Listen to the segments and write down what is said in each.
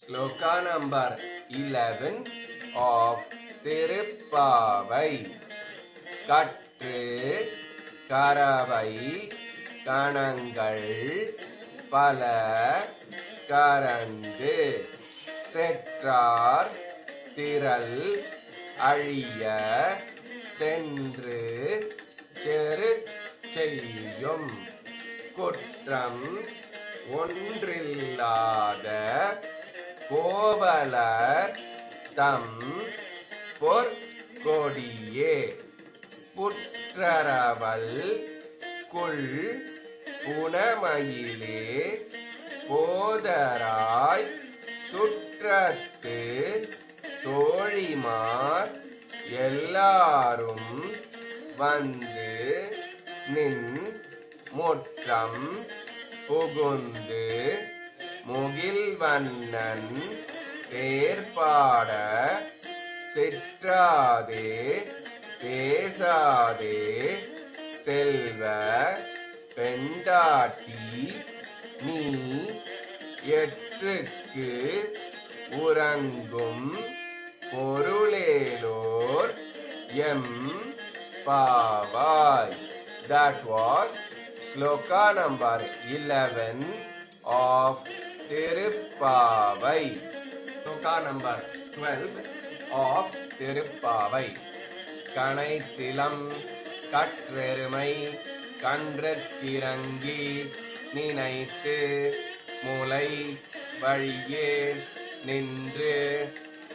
Sloka number 11 of Thiruppavai. கற்று கரவை கணங்கள் பல கரந்து செற்றார் திரள் அழிய சென்று செரு செய்யும். குற்றம் ஒன்றில்லாத கோவலர் தம் பொற்கொடியே புற்றரவல் கொள் புனமயிலே போதராய் சுற்றத்து தோழிமார் எல்லாரும் வந்து நின் முற்றம் புகுந்து முகில்வண்ணன் பேர்பாட சிற்றாதே பேசாதே செல்வ பெண்டாட்டி நீ எற்றுக்கு உறங்கும் பொருளேலோர் எம் பாவாய். That was sloka number eleven of Tiruppavai. sloka number. 12 of Tiruppavai. கனைத்திலம் கற்றெருமை திறங்கி நினைத்து முளை வழியே நின்று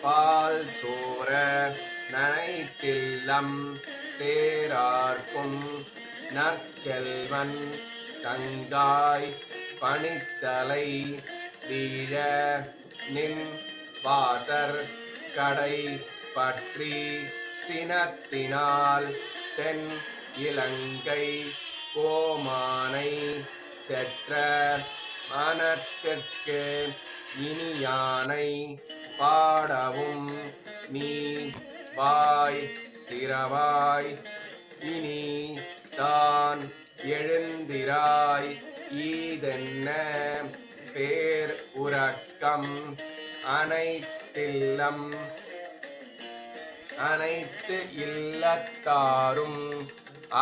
பால் சோர நனைத்தில்லம் சேரார்க்கும் நற்செல்வன் தங்காய் பணித்தலை வீழ நின் வாசர் கடை பற்றி சினத்தினால் தென் இலங்கை கோமானை செற்ற மனத்திற்கு இனியானை பாடவும் நீ வாய் திறவாய். இனி தான் எழுந்திராய். ஈதென்ன பேர் உறக்கம். அனைத்தில்லம் அனைத்து இல்லத்தாரும்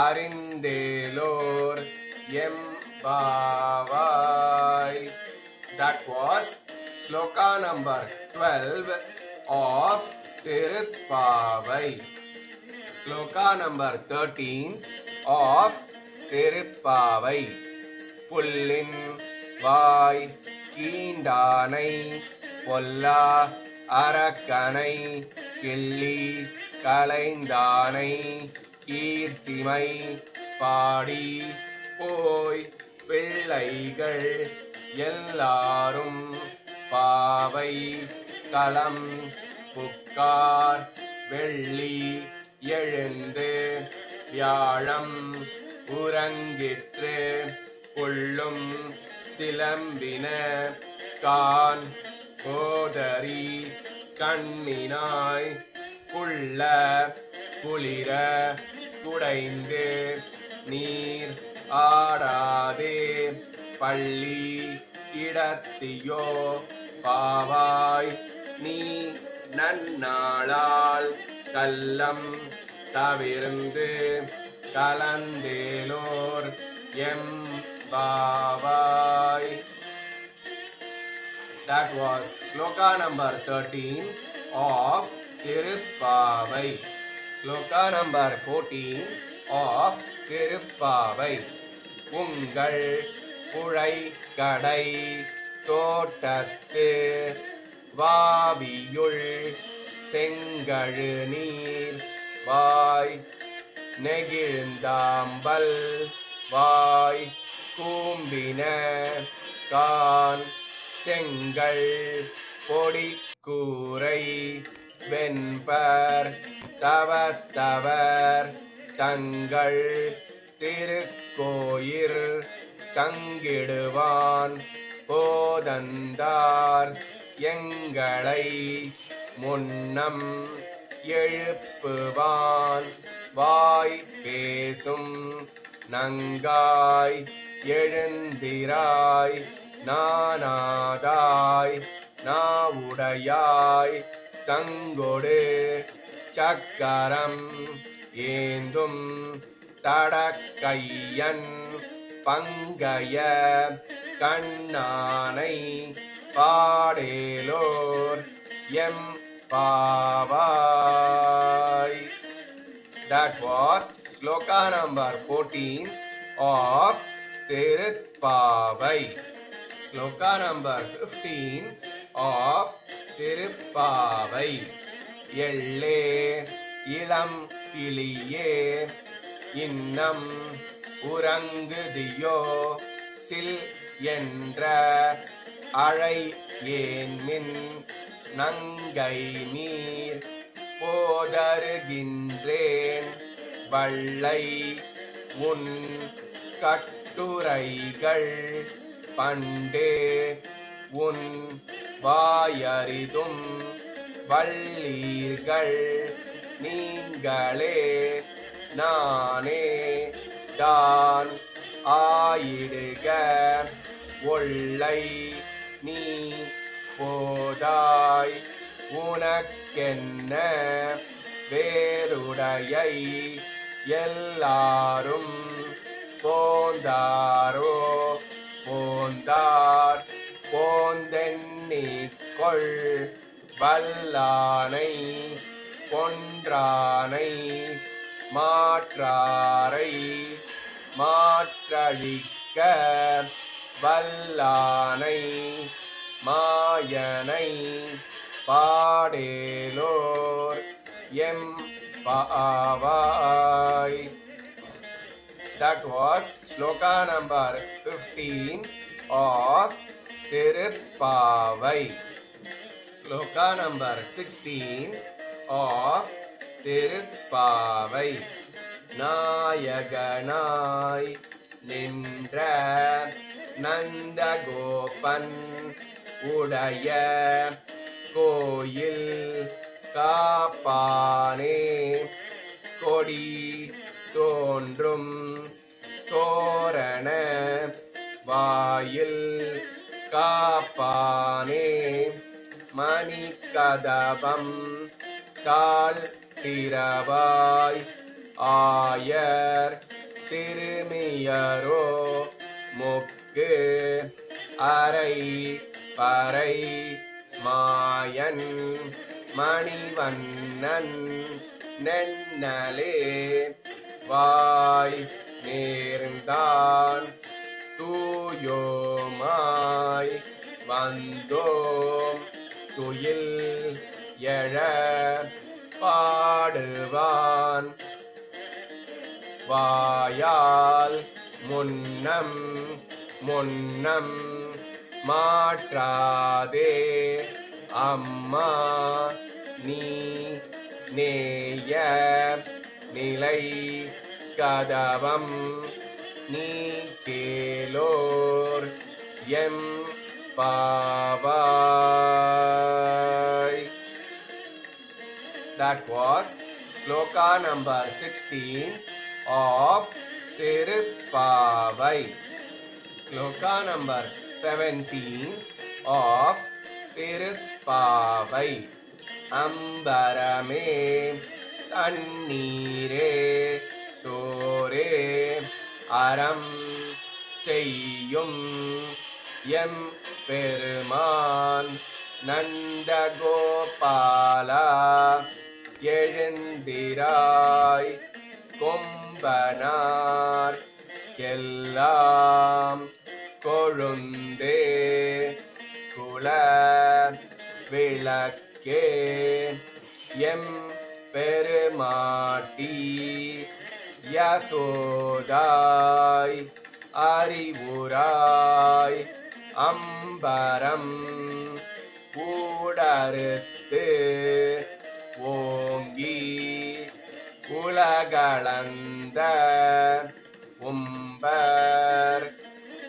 அறிந்தேலோர் எம் பாவாய் that was sloka number 12 of Tiruppavai. Sloka number 13 of Tiruppavai. புல்லின் வாய். கீண்டானை பொல்லா அரக்கனை கிள்ளி கலைந்தானை கீர்த்திமை பாடி போய் பிள்ளைகள் எல்லாரும் பாவை களம் புக்கார் வெள்ளி எழுந்து வியாழம் உறங்கிற்று கொள்ளும் சிலம்பின கான் கோதரி கண்ணினாய் குள்ள குளிர குடைந்து நீர் ஆடாதே பள்ளி இடத்தியோ பாவாய் நீ நன்னாளால் கல்லம் தவிர்ந்து கலந்தேலோர் எம் Bye-bye. That was sloka number 13 of Tirupavai. Sloka number 14 of Tirupavai. உங்கள் குழை கடை தோட்டத்து வாவியுள் செங்கழு நீர் வாய் நெகிழ்ந்தாம்பல் வாய் கூம்பின கான் செங்கல் பொடி கூரை வெண்பர் தவத்தவர் தங்கள் திருக்கோயிர் சங்கிடுவான். போதந்தார் எங்களை முன்னம் எழுப்புவான். வாய் பேசும் நங்காய் எழுந்திராய் நானாதாய் நாவுடையாய் சங்கொடு சக்கரம் ஏந்தும் தடக்கையன் பங்கைய கண்ணானை பாடேலோர் எம் பாவாய். That was sloka number fourteen of Tiruppavai sloka number fifteen of Tiruppavai எள்ளே இளம் கிளியே இன்னம் உறங்குதியோ சில் என்ற அழை ஏன்மின் நங்கை நீர் போதருகின்றேன். வள்ளை உன் கட் கட்டுரைகள் பண்டே. உன் வாயறிதும் வள்ளீர்கள் நீங்களே. நானே தான் ஆயிடுக. ஒள்ளை நீ போதாய். உனக்கென்ன வேறுடையை எல்லாரும் போந்தாரோ போந்தார் போந்தெண்ணிக்கொள் வல்லானை கொன்றானை மாற்றாரை மாற்றழிக்க வல்லானை மாயனை பாடேலோர் எம் பாவாய். That was sloka number 15 of Tirupavai. Sloka number 16 of Tirupavai. நாயகனாய் நின்ற நந்தகோபன் உடைய கோயில் காப்பானே கொடி தோன்றும் தோரண வாயில் காப்பானே. மணி கதபம் கால் திரவாய் ஆயர் சிறுமியரோ மொக்கு அரை பறை மாயன் மணிவண்ணன் நென்னலே வாய் நேர்ந்தான் தூயோமாய் வந்தோம். துயில் எழ பாடுவான். வாயால் முன்னம் முன்னம் மாற்றாதே. அம்மா நீ நேய நிலை கதவம் நீக்கேலோர் எம் பாவாய் that was sloka number sixteen of Tiruppavai sloka number seventeen of Tiruppavai அம்பரமே தண்ணீரே அறம் செய்யும் எம் பெருமான் நந்தகோபாலா எழுந்திராய் கொம்பனார் எல்லாம் கொழுந்தே குல விளக்கே எம் பெருமாட்டி யசோதாய் அறிவுராய் அம்பரம் கூடறுத்து ஓங்கி உலகளந்த உம்பர்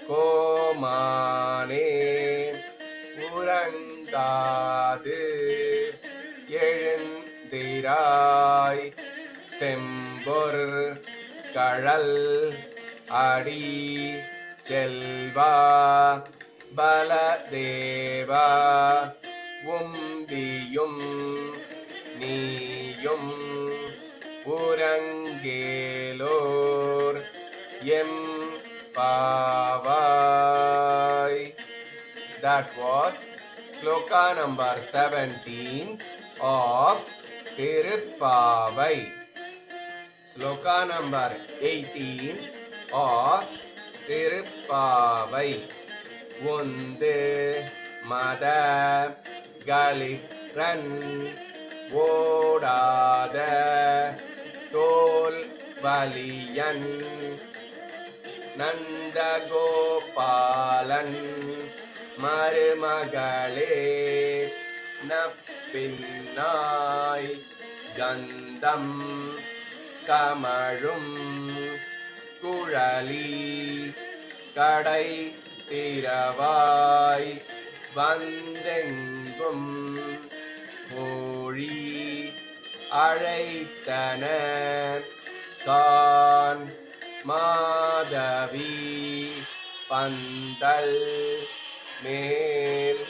கோமானே உறங்காது எழுந்திராய் செம்பொர் கழல் அடி செல்வா பலதேவா உம்பியும் நீயும் உறங்கேலோர் எம் பாவாய். That was sloka number seventeen of Tiruppavai sloka number eighteen. Of Tiruppavai. ஒந்து மத களிற்றன் ஓடாத தோல் வலியன் நந்தகோபாலன் மருமகளே நப்பின்னாய் கந்தம் கமழும் குழலி கடை திரவாய் வந்தெங்கும் மொழி அழைத்தன தான் மாதவி பந்தல் மேல்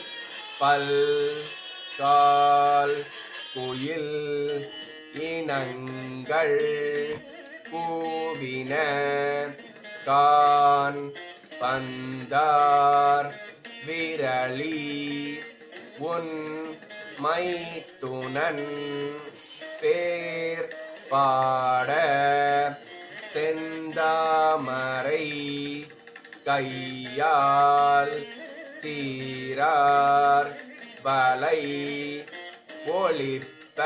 பல் கால் குயில் இனங்கள் பூவின கான் பந்தார் விரளி உன் மைத்துனன் பேர் பாட செந்தாமரை கையால் சீரார் வலை ஒளிப்ப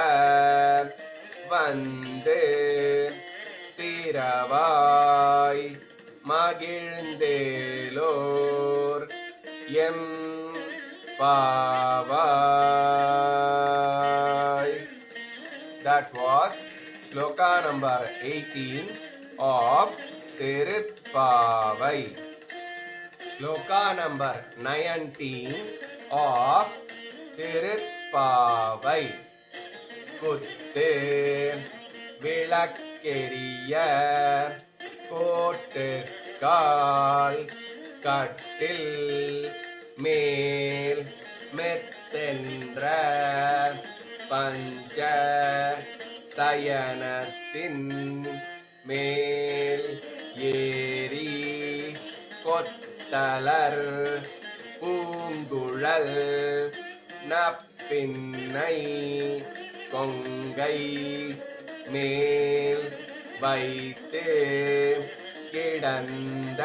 வந்து திரவாய் மகிழ்ந்தேலோர் எம் பாவாய் That was sloka number 18 of Tirupavai. Sloka number 19 of Tirupavai. குத்து விளக்கெரிய கோட்டு கால் கட்டில் மேல் மெத்தென்ற பஞ்ச சயனத்தின் மேல் ஏறி கொத்தலர் பூங்குழல் நப்பின்னை கொங்கை மேல் வைத்து கிடந்த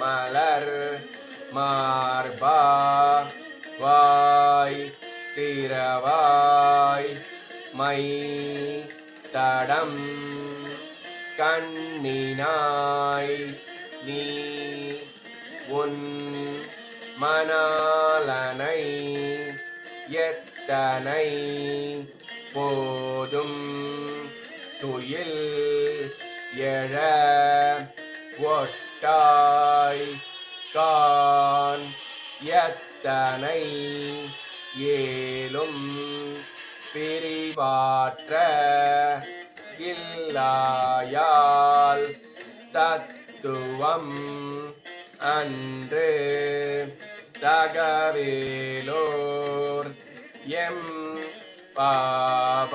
மலர் மார்பா வாய் திரவாய் மை தடம் கண்ணினாய் நீ உன் மணாலனை எத்தனை போதும் துயில் எழ ஒட்டாய் கான் எத்தனை ஏலும் பிரிவாற்ற இல்லாயால் தத்துவம் அன்று தகவேலோர் எம் பாபாய்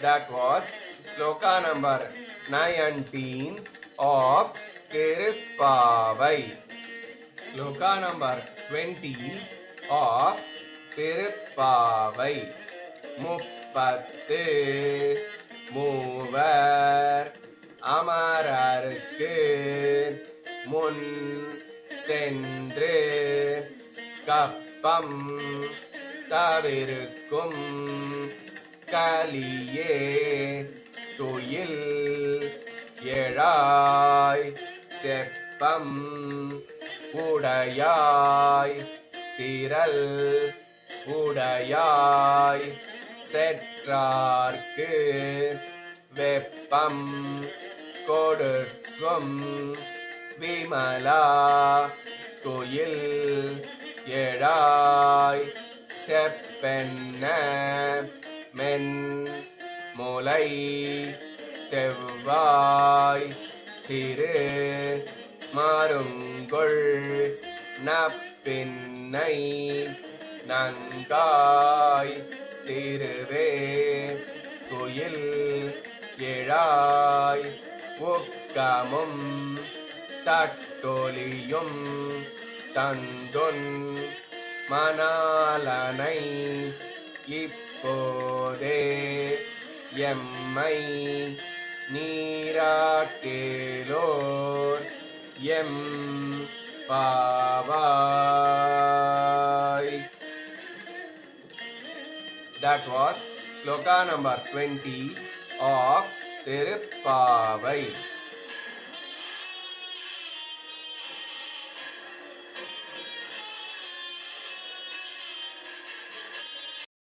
That was sloka number nineteen of Tiruppavai sloka number twenty of Tiruppavai முப்பத்து மூவர் அமரருக்கு முன் சென்று கப்பம் தவிர்க்கும் கலியே துயில் எழாய் செப்பம் உடையாய் திரள் உடையாய் செற்றார்க்கு வெப்பம் கொடுக்கும் விமலா துயில் எழாய் செப்பென்ன மென் முலை செவ்வாய் சிறு மாறுங்கொள் நப்பின்னை பின்னை நன்காய் திருவே குயில் எழாய் ஒக்கமும் தட்டொலியும் தந்தொன் மணாலனை இப்போதே எம்மை நீராட்டேலோர் எம் பாவாய் That was sloka number 20 of Tirupavai.